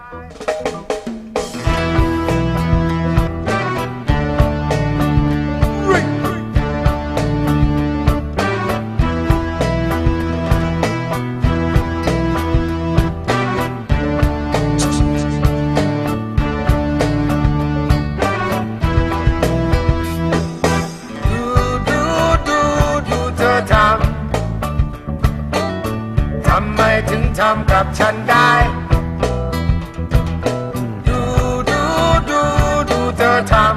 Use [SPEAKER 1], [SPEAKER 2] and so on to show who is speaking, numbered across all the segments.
[SPEAKER 1] ดูดูดูดูเธอทำทำไมถึงทำกับฉันได้ ทำ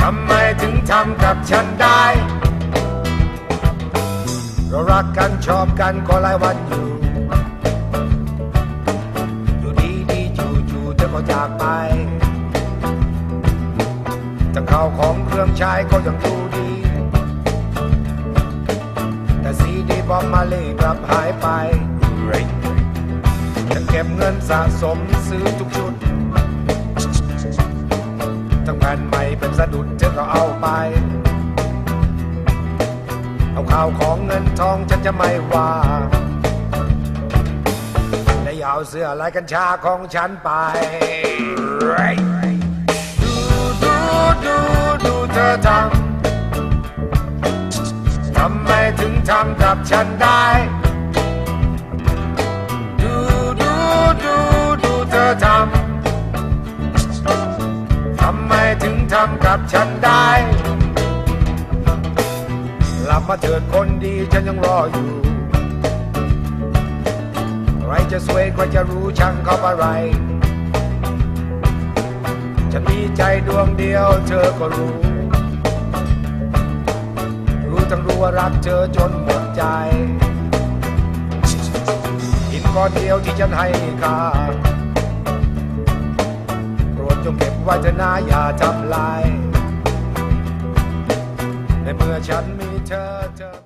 [SPEAKER 1] ทำไมถึงทำกับฉันได้ เรารักกันชอบกันก็หลายวันอยู่ อยู่ดีดีจู่จู่เธอก็จากไปจะเข้าวของเครื่องใช้ก็ยังดูดี แต่ซีดีบอมมาเล่กลับหายไปฉันเก็บเงินสะสมซื้อทุกชุด นใหม่เป็นสะดุดเธอก็เอาไป เอาข่าวของเงินทองฉันจะไม่ว่าและอย่าเอาเสื้อลายกัญชาของฉันไป ดูดูดูดูเธอทำทำไมถึงทำกับฉันได้ ทำกับฉันได้กลับมาเถิดคนดีฉันยังรออยู่ ใครจะสวยใครจะรู้ช่างเขาอะไรฉันมีใจดวงเดียวเธอก็รู้ รู้ทั้งรู้ว่ารักเธอจนหมดใจหินก้อนเดียวที่ฉันให้ค่า จงเก็บไว้เถอะนะอย่าทำลาย ในเมื่อฉันมีเธอเธอ